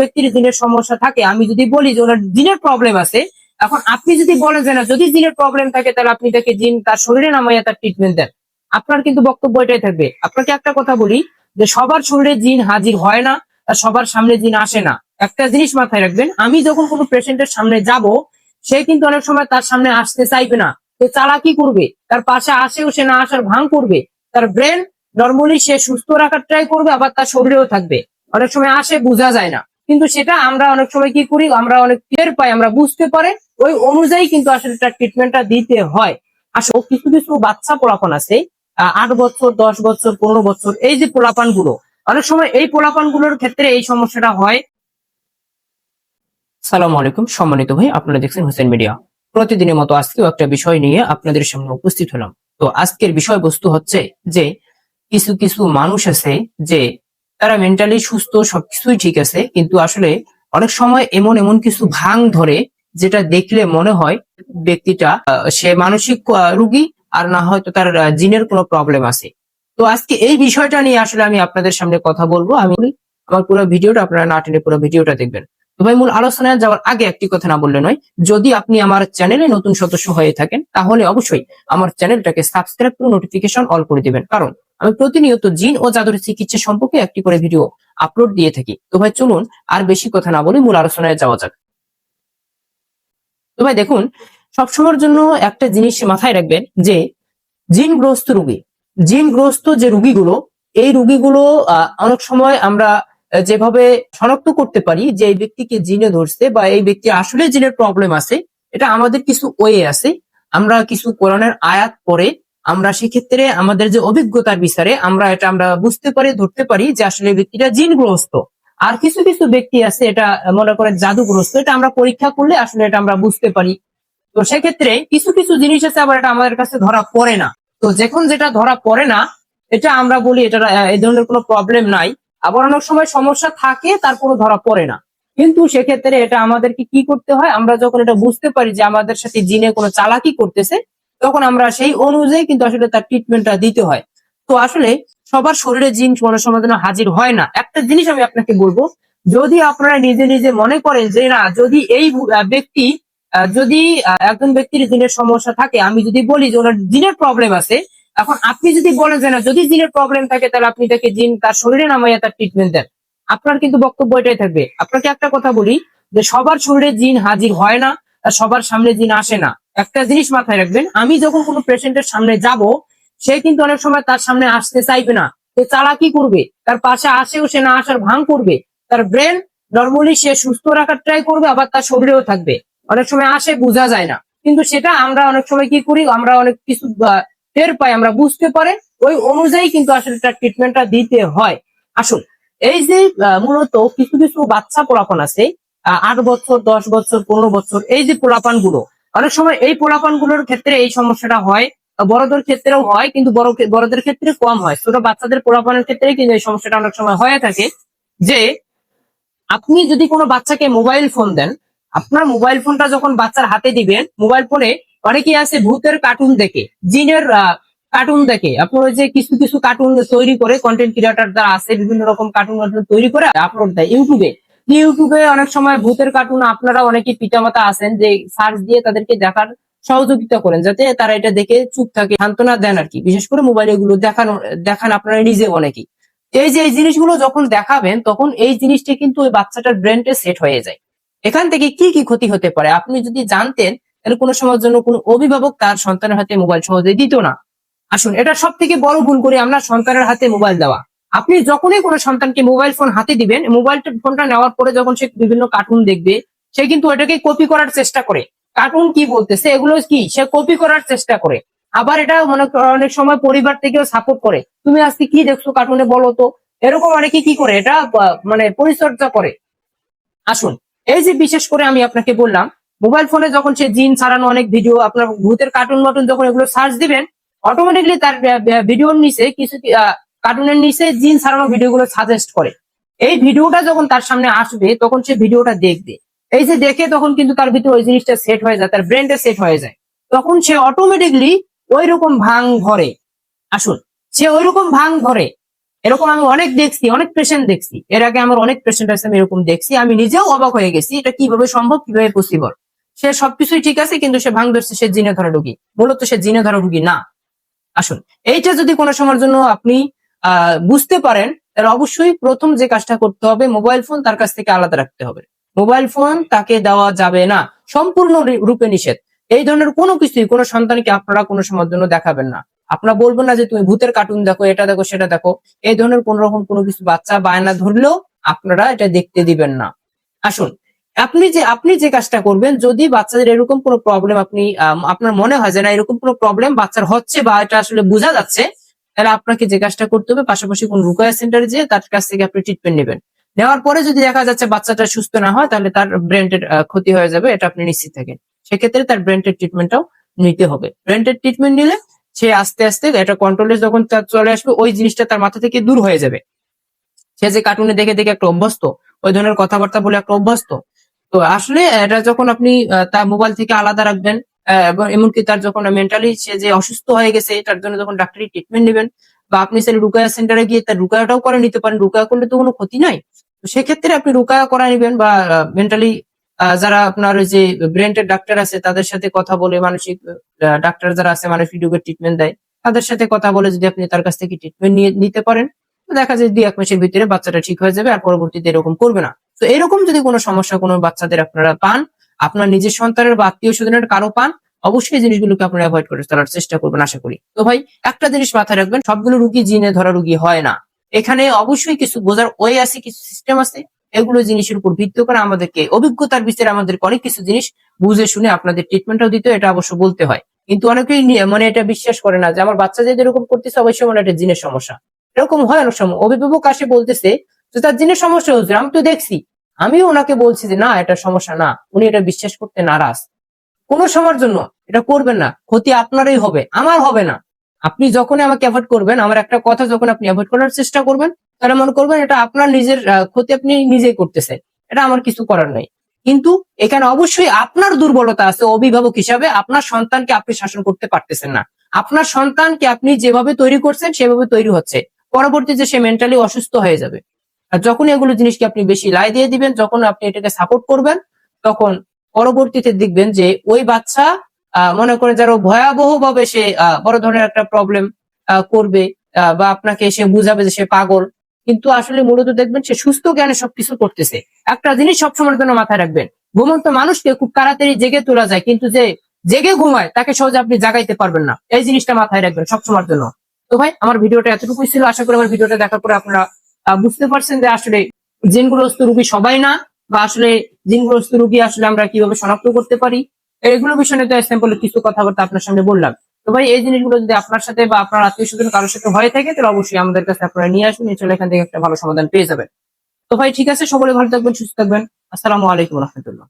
ব্যক্তির জিনের সমস্যা থাকে, আমি যদি বলি যে ওনার জিনের প্রবলেম আছে, এখন আপনি যদি বলেন যে না, যদি জিনের প্রবলেম থাকে, তাহলে আপনি তাকে জিন তার শরীরে নামাইয়া তার ট্রিটমেন্ট দেন। আপনার কিন্তু বক্তব্য এটাই থাকবে। আপনাকে একটা কথা বলি, যে সবার শরীরে জিন হাজির হয় না সবার সামনে জিন আসে না। একটা জিনিস মাথায় রাখবেন, আমি যখন কোনো পেশেন্টের সামনে যাব, সে কিন্তু অনেক সময় তার সামনে আসতে চাইবে না। সে চালাকি করবে, তার পাশে আসেও সে না আসার ভাঙ করবে। তার ব্রেন নর্মালি সে সুস্থ রাখার ট্রাই করবে, আবার তার শরীরেও থাকবে। অনেক সময় আসে, বোঝা যায় না। কিন্তু সেটা আমরা অনেক সময় কি করি? আমরা অনেক টের পাই, আমরা বুঝতে পারে। ওই অনুযায়ী কিন্তু আসলে তার ট্রিটমেন্টটা দিতে হয়। আসলে কিছু কিছু বাচ্চা পোলাপান আছে আট বছর, দশ বছর, পনেরো বছর, এই যে পোলাপানগুলো অনেক সময় এই পোলাপানগুলোর ক্ষেত্রে এই সমস্যাটা হয়। সালাম আলাইকুম, সম্মানিত ভাই, আপনারা দেখছেন হোসেন মিডিয়া। প্রতিদিনের মতো আজকেও একটা বিষয় নিয়ে আপনাদের সামনে উপস্থিত হলাম। তো আজকের বিষয়বস্তু হচ্ছে যে, কিছু কিছু মানুষ আছে যে তারা মেন্টালি সুস্থ, সবকিছুই ঠিক আছে, কিন্তু আসলে অনেক সময় এমন এমন কিছু ভাং ধরে যেটা দেখলে মনে হয় ব্যক্তিটা সে মানসিক রুগী আর না হয়তো তার জিনের কোনো প্রবলেম আছে। তো আজকে এই বিষয়টা নিয়ে আসলে আমি আপনাদের সামনে কথা বলব। আমি আমার পুরো ভিডিওটা আপনারা না টেনে পুরো ভিডিওটা দেখবেন। তো ভাই, মূল আলোচনায় যাওয়ার আগে একটি কথা না বললে নয়, যদি আপনি আমার চ্যানেলে নতুন সদস্য হয়ে থাকেন, তাহলে অবশ্যই আমার চ্যানেলটাকে সাবস্ক্রাইব করে নোটিফিকেশন অল করে দিবেন। কারণ আমি প্রতিনিয়ত জিন ও জাদুর চিকিৎসা সম্পর্কে একটি করে ভিডিও আপলোড দিয়ে থাকি। তো ভাই, চলুন আর বেশি কথা না বলে মূল আলোচনায় যাওয়া যাক। তো ভাই, দেখুন, সবসময়ের জন্য একটা জিনিস মাথায় রাখবেন যে, জিনগ্রস্ত রোগী, জিনগ্রস্ত যে রুগীগুলো, এই রুগীগুলো অনেক সময় আমরা যেভাবে শনাক্ত করতে পারি যে এই ব্যক্তিকে জিনে ধরছে বা এই ব্যক্তি আসলে জিনের প্রবলেম আছে, এটা আমাদের কিছু ওয়ে আছে। আমরা কিছু কোরআনের আয়াত পরে আমরা সেক্ষেত্রে আমাদের যে অভিজ্ঞতার বিচারে আমরা এটা আমরা বুঝতে পারি, ধরতে পারি যে আসলে ব্যক্তিটা জিনগ্রস্ত। আর কিছু কিছু ব্যক্তি আছে, এটা মনে করেন জাদুগ্রস্ত, এটা আমরা পরীক্ষা করলে আসলে এটা আমরা বুঝতে পারি। তো সেক্ষেত্রে কিছু কিছু জিনিস আছে আবার এটা আমাদের কাছে ধরা পড়ে না। তো যখন যেটা ধরা পড়ে না, এটা আমরা বলি এটা এই ধরনের কোনো প্রবলেম নাই। আবার অনেক সময় সমস্যা থাকে, তারপরও ধরা পড়ে না। কিন্তু সেক্ষেত্রে এটা আমাদেরকে কি করতে হয়? আমরা যখন এটা বুঝতে পারি যে আমাদের সাথে জিনে কোনো চালাকি করতেছে তখন আমরা সেই অনুযায়ী কিন্তু আসলে তার ট্রিটমেন্টটা দিতে হয়। তো আসলে সবার শরীরে জিন কোনো সময় যেন হাজির হয় না। একটা জিনিস আমি আপনাকে বলব, যদি আপনারা নিজে নিজে মনে করেন যে না, যদি এই ব্যক্তি যদি একজন ব্যক্তির জিনের সমস্যা থাকে, আমি যদি বলি যে ওনার জিনের প্রবলেম আছে, এখন আপনি যদি বলেন যে না, যদি জিনের প্রবলেম থাকে, তাহলে আপনি তাকে জিন তার শরীরে নামাইয়া তার ট্রিটমেন্ট দেন। আপনার কিন্তু বক্তব্য এটাই থাকবে। আপনাকে একটা কথা বলি, যে সবার শরীরে জিন হাজির হয় না সবার সামনে জিন আসে না। একটা জিনিস মাথায় রাখবেন, আমি যখন কোনো পেশেন্টের সামনে যাব, সে কিন্তু অনেক সময় তার সামনে আসতে চাইবে না। সে চালাকি করবে? তার পাশে আসেও সে না আসার ভাঙ করবে। তার ব্রেন নর্মালি সে সুস্থ রাখার ট্রাই করবে, আবার তার শরীরেও থাকবে। অনেক সময় আসে, বোঝা যায় না। কিন্তু সেটা আমরা অনেক সময় কি করি? আমরা অনেক কিছু টের পাই, আমরা বুঝতে পারে। ওই অনুযায়ী কিন্তু আসলে তার ট্রিটমেন্টটা দিতে হয়। আসুন, এই যে মূলত কিছু কিছু বাচ্চা পোলাপান আছে আট বছর, দশ বছর, পনেরো বছর, এই যে পোলাপানগুলো অনেক সময় এই পোলাপানগুলোর ক্ষেত্রে এই সমস্যাটা হয়, বড়দের ক্ষেত্রেও হয়, কিন্তু বড় বড়দের ক্ষেত্রে কম হয়। ছোট বাচ্চাদের পোলাপানের ক্ষেত্রে কিন্তু এই সমস্যাটা অনেক সময় হয়ে থাকে যে, আপনি যদি কোনো বাচ্চাকে মোবাইল ফোন দেন, আপনার মোবাইল ফোনটা যখন বাচ্চার হাতে দিবেন, মোবাইল ফোনে অনেকেই আছে ভূতের কার্টুন দেখে, জিনের কার্টুন দেখে। আপনার ওই যে কিছু কিছু কার্টুন তৈরি করে কন্টেন্ট ক্রিয়েটার যারা আছে, বিভিন্ন রকম কার্টুন তৈরি করে আপলোড দেয় ইউটিউবে। ইউটিউবে অনেক সময় ভূতের কার্টুন আপনারা অনেকে পিতামাতা আছেন যে সার্চ দিয়ে তাদেরকে দেখার সহযোগিতা করেন যাতে তারা এটা দেখে চুপ থাকে, সান্ত্বনা দেন আর কি। বিশেষ করে মোবাইল এগুলো দেখানো, দেখান আপনারা নিজে অনেকেই। এই যে এই জিনিসগুলো যখন দেখাবেন, তখন এই জিনিসটা কিন্তু ওই বাচ্চাটার ব্রেনটে সেট হয়ে যায়। এখান থেকে কি কি ক্ষতি হতে পারে? আপনি যদি জানতেন, তাহলে কোনো সময়ের জন্য কোনো অভিভাবক তার সন্তানের হাতে মোবাইল সহজে দিত না। আসুন, এটা সব থেকে বড় ভুল করি আমরা সন্তানের হাতে মোবাইল দেওয়া। আপনি যখনই কোনো সন্তানকে মোবাইল ফোন হাতে দিবেন মোবাইল ফোনটা নেওয়ার পরে যখন সে বিভিন্ন কার্টুন দেখবে, সে কিন্তু এটাকে কপি করার চেষ্টা করে। কার্টুন কি বলতেছে? এগুলো কি? সে কপি করার চেষ্টা করে। আবার এটা মনে অনেক সময় পরিবার থেকেও সাপোর্ট করে। তুমি আজকে কি দেখছ কার্টুনে বলো তো? এরকম অনেকে কি করে? এটা মানে পরিচর্যা করে। আসুন, এই যে বিশেষ করে আমি আপনাকে বললাম মোবাইল ফোনে যখন সে জিন ছাড়ানো অনেক ভিডিও আপনার ভূতের কার্টুন মাটুন যখন এগুলো সার্চ দিবেন অটোমেটিকলি তার ভিডিওর নিচে কিছু কার্টুনের নিচে জিন ছাড়ানো ভিডিওগুলো সাজেস্ট করে। এই ভিডিওটা যখন তার সামনে আসবে, তখন সে ভিডিওটা দেখবে। এই যে দেখে তখন কিন্তু তার ভিতরে ওই জিনিসটা সেট হয়ে যায়, তার ব্রেনটা সেট হয়ে যায়। তখন সে অটোমেটিকলি ওই রকম ভাং ধরে। আসুন, সে ওই রকম ভাং ধরে। এরকম আমি অনেক দেখছি, অনেক পেশেন্ট দেখছি। এর আগে আমার অনেক পেশেন্ট আছে, আমি এরকম দেখছি। আমি নিজেও অবাক হয়ে গেছি, এটা কীভাবে সম্ভব, কীভাবে পসিবল সে সবকিছুই ঠিক আছে, কিন্তু সে ভাঙ ধরছে, সে জিনে ধরা রুগী। মূলত সে জিনে ধরা রুগী না। আসুন, এইটা যদি কোনো সময়ের জন্য আপনি বুঝতে পারেন, তাহলে অবশ্যই প্রথম যে কাজটা করতে হবে মোবাইল ফোন তার কাছ থেকে আলাদা রাখতে হবে। মোবাইল ফোন তাকে দেওয়া যাবে না, সম্পূর্ণ রূপে নিষেধ। এই ধরনের কোনো কিছুই কোনো সন্তানকে আপনারা কোনো সময়ের জন্য দেখাবেন না। আপনারা বলবেন না যে তুমি ভূতের কার্টুন দেখো, এটা দেখো, সেটা দেখো। এই ধরনের কোন রকম কোনো কিছু বাচ্চা বায়না ধরলেও আপনারা এটা দেখতে দিবেন না। আসুন, আপনি যে আপনি যে কাজটা করবেন, যদি বাচ্চাদের এরকম কোনো প্রবলেম আপনি আপনার মনে হয় যে না, এরকম কোনো প্রবলেম বাচ্চার হচ্ছে বা এটা আসলে বোঝা যাচ্ছে তাহলে আপনাকে যে কাজটা করতে হবে, পাশাপাশি কোন রুকায়া সেন্টারে যেয়ে তার কাছ থেকে আপনি ট্রিটমেন্ট নেবেন। নেওয়ার পরে যদি দেখা যাচ্ছে বাচ্চাটা সুস্থ না হয়, তাহলে তার ব্রেনের ক্ষতি হয়ে যাবে, এটা আপনি নিশ্চিত থাকেন। সেক্ষেত্রে তার ব্রেনের ট্রিটমেন্টটাও নিতে হবে। ব্রেনের ট্রিটমেন্ট নিলে সে আস্তে আস্তে এটা কন্ট্রোলে যখন চলে আসবে, ওই জিনিসটা তার মাথা থেকে দূর হয়ে যাবে। সে যে কার্টুনে দেখে দেখে একটা অভ্যস্ত, ওই ধরনের কথাবার্তা বলে একটা অভ্যস্ত। তো আসলে এটা যখন আপনি তার মোবাইল থেকে আলাদা রাখবেন এমনকি তার যখন মেন্টালি সে যে অসুস্থ হয়ে গেছে, তার জন্য যখন ডাক্তারি ট্রিটমেন্ট নেবেন, বা আপনি সেটা রুকায়া সেন্টারে গিয়ে তার রুকায়াটাও করে নিতে পারেন রুকায়া করলে তো কোনো ক্ষতি নাই। সেক্ষেত্রে আপনি রুকায়া করা নেবেন বা মেন্টালি যারা আপনার ওই যে ব্রেনের ডাক্তার আছে, তাদের সাথে কথা বলে, মানসিক ডাক্তার যারা আছে, মানসিক রোগের ট্রিটমেন্ট দেয়, তাদের সাথে কথা বলে যদি আপনি তার কাছ থেকে ট্রিটমেন্ট নিয়ে, নিতে পারেন দেখা যায় দুই এক মাসের ভিতরে বাচ্চাটা ঠিক হয়ে যাবে আর পরবর্তীতে এরকম করবে না। তো এরকম যদি কোনো সমস্যা কোনো বাচ্চাদের আপনারা পান আপনার নিজের সন্তানের বা আত্মীয় স্বজনের কারও পান, অবশ্যই জিনিসগুলোকে আপনারা অ্যাভয়েড করে চলার চেষ্টা করবেন, আশা করি। তো ভাই, একটা জিনিস মাথায় রাখবেন, সবগুলো রুগী জিনে ধরা রুগী হয় না। এখানে অবশ্যই কিছু বোঝার ওয়ে আছে, কিছু সিস্টেম আছে। এগুলো জিনিসের উপর ভিত্তি করে আমাদেরকে অভিজ্ঞতার বিচারে আমাদেরকে অনেক কিছু জিনিস বুঝে শুনে আপনাদের ট্রিটমেন্টটাও দিতে এটা অবশ্য বলতে হয়। কিন্তু অনেকেই মানে এটা বিশ্বাস করে না যে আমার বাচ্চা যে এরকম করতেছে, অবশ্যই মানে একটা জিনের সমস্যা। এরকম হয় অনেক সময়। অভিভাবক আসে বলতেছে যে, তার জিনের সমস্যা হচ্ছে, আমি তো দেখছি। আমিও ওনাকে বলছি যে, না, এটা সমস্যা না। উনি এটা বিশ্বাস করতে নারাজ। কোন সময়ের জন্য এটা করবেন না। ক্ষতি আপনারই হবে, আমার হবে না। আপনি যখনই আমাকে অ্যাভয়েড করবেন, আমার একটা কথা যখন আপনি অ্যাভয়েড করার চেষ্টা করবেন তাহলে মনে করবেন এটা আপনার নিজের ক্ষতি আপনি নিজেই করতেছেন। এটা আমার কিছু করার নাই। কিন্তু এখানে অবশ্যই আপনার দুর্বলতা আছে, অভিভাবক হিসাবে আপনার সন্তানকে আপনি শাসন করতে পারতেছেন না। আপনার সন্তানকে আপনি যেভাবে তৈরি করছেন, সেভাবে তৈরি হচ্ছে। পরবর্তীতে সে মেন্টালি অসুস্থ হয়ে যাবে। আর যখন এগুলো জিনিসকে আপনি বেশি লাই দিয়ে দিবেন, যখন আপনি এটাকে সাপোর্ট করবেন, তখন পরবর্তীতে দেখবেন যে ওই বাচ্চা মনে করেন যারা ভয়াবহ ভাবে সে বড় ধরনের একটা প্রবলেম করবে বা আপনাকে সে বুঝাবে যে সে পাগল। কিন্তু আসলে মূলত দেখবেন সে সুস্থ জ্ঞানে সবকিছু করতেছে। একটা জিনিস সবসময়ের জন্য মাথায় রাখবেন, ঘুমন্ত মানুষকে খুব তাড়াতাড়ি জেগে তোলা যায়, কিন্তু যে জেগে ঘুমায়, তাকে সহজে আপনি জাগাইতে পারবেন না। এই জিনিসটা মাথায় রাখবেন সবসময়ের জন্য। তো ভাই, আমার ভিডিওটা এতটুকুই ছিল। আশা করি আমার ভিডিওটা দেখার পরে আপনারা বুঝতে পারছেন যে আসলে জিনগ্রস্ত রুগী সবাই না, বা আসলে জিনগ্রস্ত রুগী আসলে আমরা কীভাবে শনাক্ত করতে পারি? এগুলো বিষয়ে তো স্যাম্পলে কিছু কথাবার্তা আপনার সামনে বললাম। তো ভাই, এই জিনিসগুলো যদি আপনার সাথে বা আপনার আত্মীয় স্বজন কারোর সাথে হয়ে থাকে, তাহলে অবশ্যই আমাদের কাছে আপনারা নিয়ে আসুন এছাড়া এখান থেকে একটা ভালো সমাধান পেয়ে যাবেন। তো ভাই, ঠিক আছে, সকলে ভালো থাকবেন, সুস্থ থাকবেন। আসসালামু আলাইকুম রহমতুল্লাহ।